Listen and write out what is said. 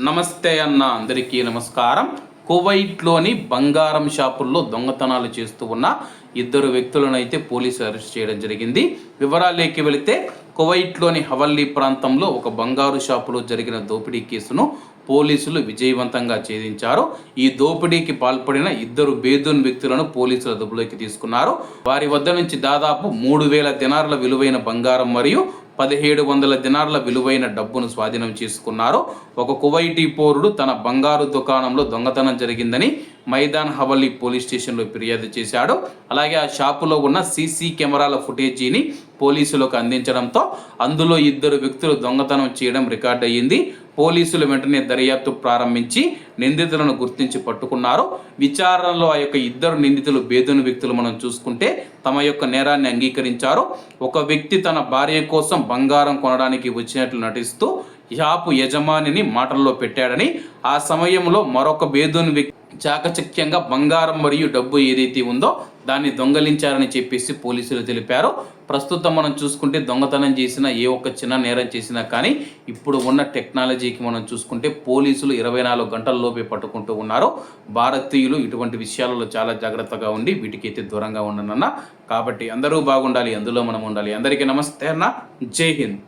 నమస్తే అన్న అందరికీ నమస్కారం. కువైట్లోని బంగారం షాపుల్లో దొంగతనాలు చేస్తూ ఉన్న ఇద్దరు వ్యక్తులను అయితే పోలీసులు అరెస్ట్ చేయడం జరిగింది. వివరాలేకి వెళితే కువైట్లోని హవల్లీ ప్రాంతంలో ఒక బంగారు షాపులో జరిగిన దోపిడీ కేసును పోలీసులు విజయవంతంగా ఛేదించారు. ఈ దోపిడీకి పాల్పడిన ఇద్దరు బేదూన్ వ్యక్తులను పోలీసులు అదుపులోకి తీసుకున్నారు. వారి వద్ద నుంచి దాదాపు మూడు వేల దినార్ల విలువైన బంగారం మరియు పదిహేడు వందల దినార్ల విలువైన డబ్బును స్వాధీనం చేసుకున్నారు. ఒక కువైటీ పౌరుడు తన బంగారు దుకాణంలో దొంగతనం జరిగిందని మైదాన్ హవల్లీ పోలీస్ స్టేషన్లో ఫిర్యాదు చేశాడు. అలాగే ఆ షాపులో ఉన్న సీసీ కెమెరాల ఫుటేజీని పోలీసులకు అందించడంతో అందులో ఇద్దరు వ్యక్తులు దొంగతనం చేయడం రికార్డ్ అయ్యింది. పోలీసులు వెంటనే దర్యాప్తు ప్రారంభించి నిందితులను గుర్తించి పట్టుకున్నారు. విచారణలో ఆ యొక్క ఇద్దరు నిందితులు బేదుని వ్యక్తులు మనం చూసుకుంటే తమ యొక్క నేరాన్ని అంగీకరించారు. ఒక వ్యక్తి తన భార్య కోసం బంగారం కొనడానికి వచ్చినట్లు నటిస్తూ యాపు యజమానిని మాటల్లో పెట్టాడని ఆ సమయంలో మరొక బేదోని వ్యక్తి చాకచక్యంగా బంగారం మరియు డబ్బు ఏదైతే ఉందో దాన్ని దొంగలించారని చెప్పేసి పోలీసులు తెలిపారు. ప్రస్తుతం మనం చూసుకుంటే దొంగతనం చేసిన ఏ ఒక్క చిన్న నేరం చేసినా కానీ ఇప్పుడు ఉన్న టెక్నాలజీకి మనం చూసుకుంటే పోలీసులు ఇరవై నాలుగు గంటల్లోపే పట్టుకుంటూ ఉన్నారు. భారతీయులు ఇటువంటి విషయాలలో చాలా జాగ్రత్తగా ఉండి వీటికైతే దూరంగా ఉండనన్న. కాబట్టి అందరూ బాగుండాలి అందులో మనం ఉండాలి. అందరికీ నమస్తే అన్న. జై హింద్.